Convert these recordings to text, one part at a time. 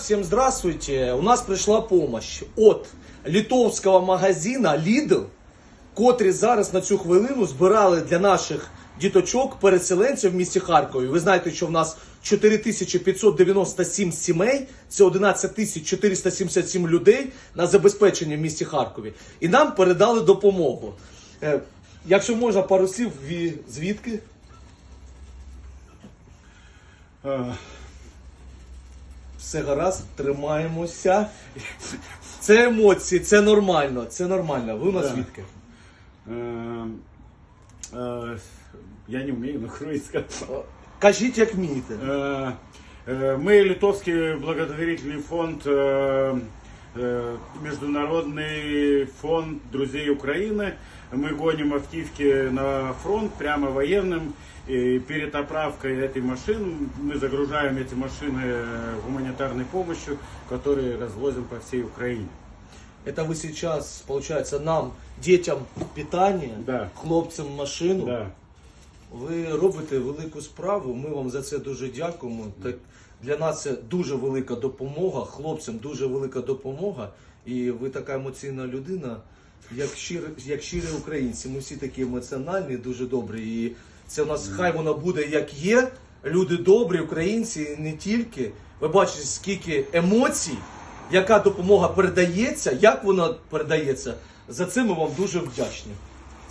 Всем здравствуйте. У нас прийшла помощь от литовського магазина Lidl, котрі зараз на цю хвилину збирали для наших діточок, переселенців в місті Харкові. Ви знаєте, що в нас 4597 сімей, це 11477 людей на забезпечення в місті Харкові. І нам передали допомогу. Е, Якщо можна, пару слів, звідки? Е, Все гаразд, тримаємося. Це емоції, це нормально, це нормально. Ви у нас Да. звідки? е, е, Я не вмію на українська. Кажіть, як вмієте. Е, е, Мы Литовский благотворительный фонд, э, э, Международный фонд друзей Украины. Мы гоним автивки на фронт прямо военным. И перед отправкой этой машин мы загружаем эти машины гуманитарной помощью, которые развозим по всей Украине. Это ви зараз, получается, нам, дітям питання, Да. хлопцям машину. Да. Ви робите велику справу. Ми вам за це дуже дякуємо. Так для нас це дуже велика допомога. Хлопцям дуже велика допомога. І ви така емоційна людина, як щирі, як щирі українці. Ми всі такі емоціональні, дуже добрі. І це в нас хай воно буде як є. Люди добрі, українці, і не тільки. Ви бачите, скільки емоцій, яка допомога передається, як вона передається. За це ми вам дуже вдячні.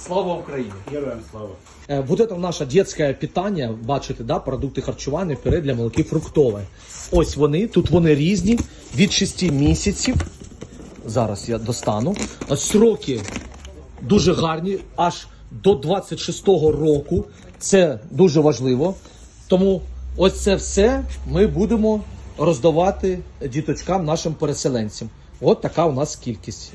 Слава Україні! Героям слава. Е, Вот это наше детське питання, бачите, да, продукти харчування вперед для молоки фруктове. Ось вони, тут вони різні, від 6 місяців. Зараз я достану. Сроки дуже гарні, аж до 26-го року. Це дуже важливо. Тому ось це все ми будемо роздавати діточкам, нашим переселенцям. От така у нас кількість.